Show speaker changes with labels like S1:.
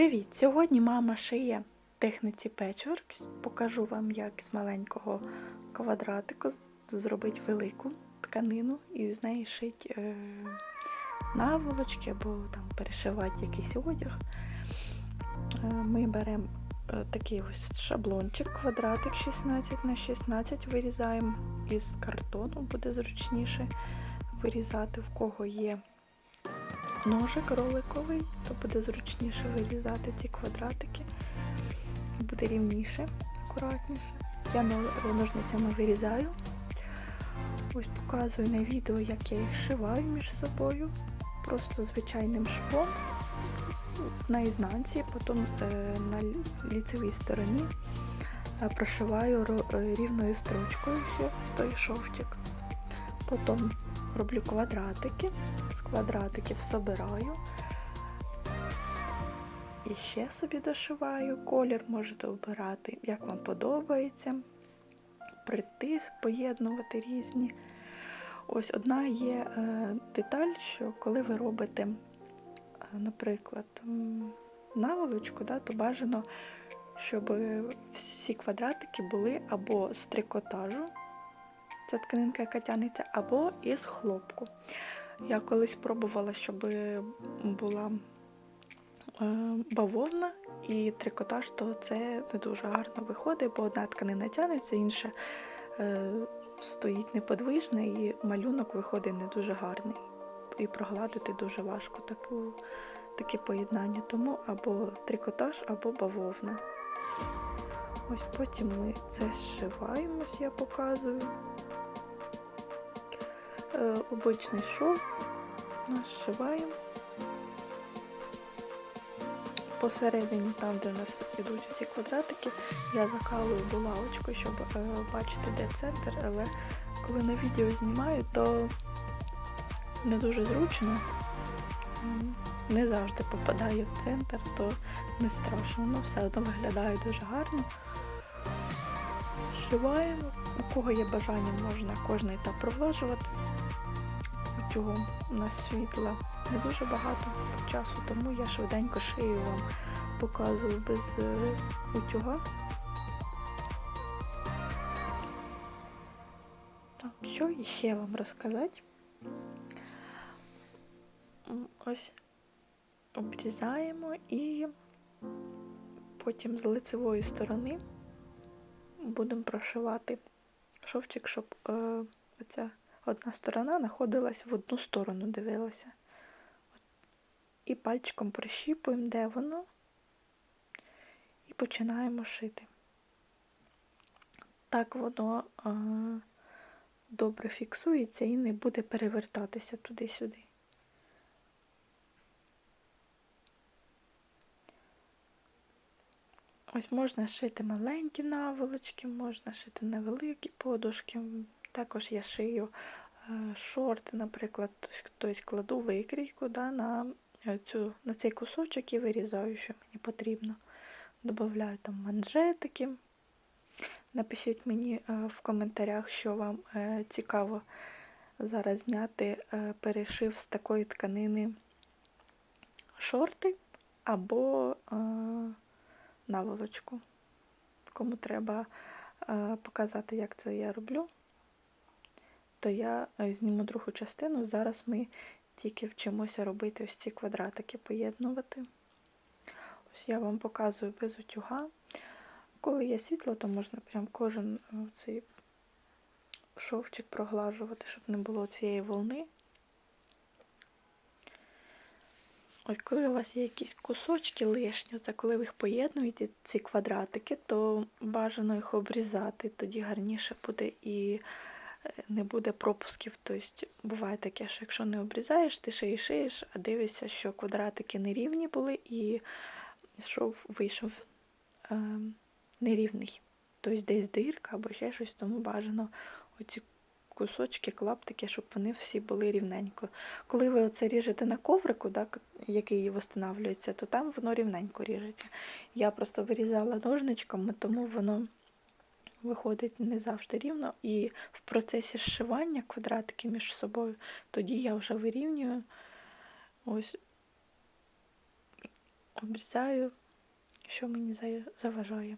S1: Привіт! Сьогодні мама шиє техніці Patchwork. Покажу вам, як з маленького квадратику зробити велику тканину і з неї шити е, наволочки або там перешивати якийсь одяг. Е, ми беремо е, такий ось шаблончик, квадратик 16 на 16 вирізаємо із картону, буде зручніше вирізати, в кого є ножик роликовий, то буде зручніше вирізати ці квадратики. Буде рівніше, акуратніше. Я ножницями вирізаю. Ось показую на відео, як я їх шиваю між собою. Просто звичайним швом на ізнанці, потім е, на ліцевій стороні е, прошиваю е, рівною строчкою ще той шовчик. Потім роблю квадратики, з квадратиків собираю. І ще собі дошиваю. Колір можете обирати, як вам подобається. Притис, поєднувати різні. Ось одна є е, деталь, що коли ви робите, е, наприклад, наволочку, да, то бажано, щоб всі квадратики були або з трикотажу, ця тканинка, яка тягнеться, або із хлопку. Я колись пробувала, щоб була е, бавовна і трикотаж, то це не дуже гарно виходить, бо одна тканина тягнеться, інша е, стоїть неподвижна, і малюнок виходить не дуже гарний. І прогладити дуже важко таку, таке поєднання. Тому або трикотаж, або бавовна. Ось потім ми це зшиваємось, я показую. Е, обичний шов наш зшиваємо. Посередині, там, де у нас йдуть ці квадратики, я закалую булавочку, щоб е, бачити, де центр, але коли на відео знімаю, то не дуже зручно. Не завжди попадаю в центр, то не страшно, але все одно виглядає дуже гарно. Зшиваємо. У кого є бажання, можна кожний етап провлажувати. Цього у нас світла не дуже багато часу, тому я швиденько шию вам показую без е, утюга. Так, що іще вам розказати? Ось обрізаємо і потім з лицевої сторони будемо прошивати шовчик, щоб е, оця одна сторона знаходилась в одну сторону, дивилася. І пальчиком прищіпуємо, де воно, і починаємо шити. Так воно е, добре фіксується і не буде перевертатися туди-сюди. Ось можна шити маленькі наволочки, можна шити невеликі подушки. Також я шию е, шорти, наприклад, тобто кладу викрійку да, на, е, цю, на цей кусочок і вирізаю, що мені потрібно. Добавляю там манжетики. Напишіть мені е, в коментарях, що вам цікаво зараз зняти перешив з такої тканини шорти або наволочку. Кому треба показати, як це я роблю, то я е, зніму другу частину. Зараз ми тільки вчимося робити ось ці квадратики, поєднувати. Ось я вам показую без утюга. Коли є світло, то можна прям кожен е, цей шовчик проглажувати, щоб не було цієї волни. Ось коли у вас є якісь кусочки лишні, це коли ви їх поєднуєте, ці квадратики, то бажано їх обрізати, тоді гарніше буде і не буде пропусків. Тобто буває таке, що якщо не обрізаєш, ти шиєш, шиєш, а дивишся, що квадратики нерівні були і шов вийшов е, нерівний. Тобто десь дирка або ще щось, тому бажано оці кусочки, клаптики, щоб вони всі були рівненько. Коли ви оце ріжете на коврику, да, який встановлюється, то там воно рівненько ріжеться. Я просто вирізала ножничками, тому воно виходить не завжди рівно. І в процесі зшивання квадратики між собою, тоді я вже вирівнюю ось обрізаю, що мені заважає.